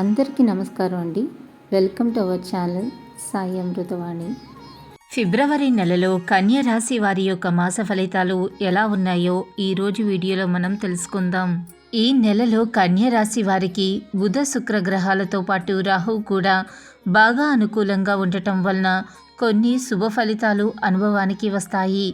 అందరికీ నమస్కారం అండి. Welcome to our channel Sai Amrutavani. February నెలలో కన్య రాశి వారి యొక్క మాస ఫలితాలు ఎలా ఉన్నాయో ఈ రోజు వీడియోలో మనం తెలుసుకుందాం. ఈ నెలలో కన్య రాశి వారికి బుధ శుక్ర గ్రహాలతో పాటు రాహు కూడా బాగా అనుకూలంగా ఉండటం వలన కొన్ని శుభ ఫలితాలు అనుభవానికి వస్తాయి.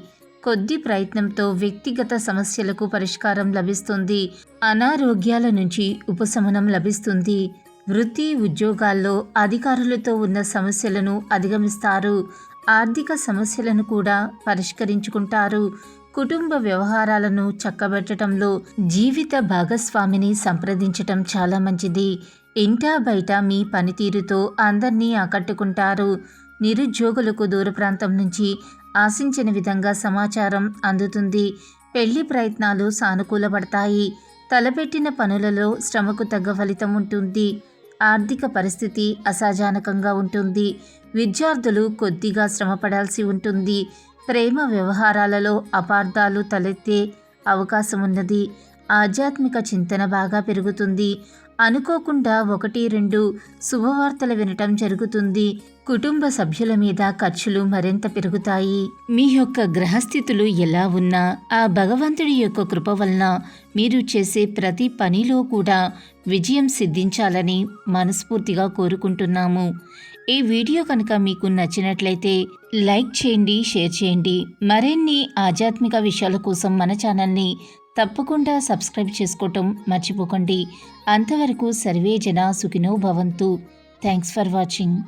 కొద్ది ప్రయత్నంతో వ్యక్తిగత సమస్యలకు పరిష్కారం లభిస్తుంది. అనారోగ్యాల నుంచి ఉపశమనం లభిస్తుంది. వృత్తి ఉద్యోగాల్లో అధికారులతో ఉన్న సమస్యలను అధిగమిస్తారు. ఆర్థిక సమస్యలను కూడా పరిష్కరించుకుంటారు. కుటుంబ వ్యవహారాలను చక్కబెట్టడంలో జీవిత భాగస్వామిని సంప్రదించటం చాలా మంచిది. ఇంటా బయట మీ పనితీరుతో అందరినీ ఆకట్టుకుంటారు. నిరుద్యోగులకు దూర ప్రాంతం నుంచి ఆశించిన విధంగా సమాచారం అందుతుంది. పెళ్ళి ప్రయత్నాలు సానుకూలపడతాయి. తలపెట్టిన పనులలో శ్రమకు తగ్గ ఫలితం ఉంటుంది. ఆర్థిక పరిస్థితి అసాజానకంగా ఉంటుంది. విద్యార్థులు కొద్దిగా శ్రమపడాల్సి ఉంటుంది. ప్రేమ వ్యవహారాలలో అపార్థాలు తలెత్తే అవకాశం ఉన్నది ఆధ్యాత్మిక చింతన బాగా పెరుగుతుంది. అనుకోకుండా ఒకటి రెండు శుభవార్తలు వినటం జరుగుతుంది. కుటుంబ సభ్యుల మీద ఖర్చులు మరింత పెరుగుతాయి. మీ యొక్క గ్రహస్థితులు ఎలా ఉన్నా ఆ భగవంతుడి యొక్క కృప వలన మీరు చేసే ప్రతి పనిలో కూడా విజయం సిద్ధించాలని మనస్ఫూర్తిగా కోరుకుంటున్నాము. ఈ వీడియో కనుక మీకు నచ్చినట్లయితే లైక్ చేయండి షేర్ చేయండి. మరిన్ని ఆధ్యాత్మిక విషయాల కోసం మన ఛానల్ని తప్పకుండా సబ్స్క్రైబ్ చేసుకోవటం మర్చిపోకండి. అంతవరకు సర్వే జన సుఖినో భవంతు. Thanks for watching.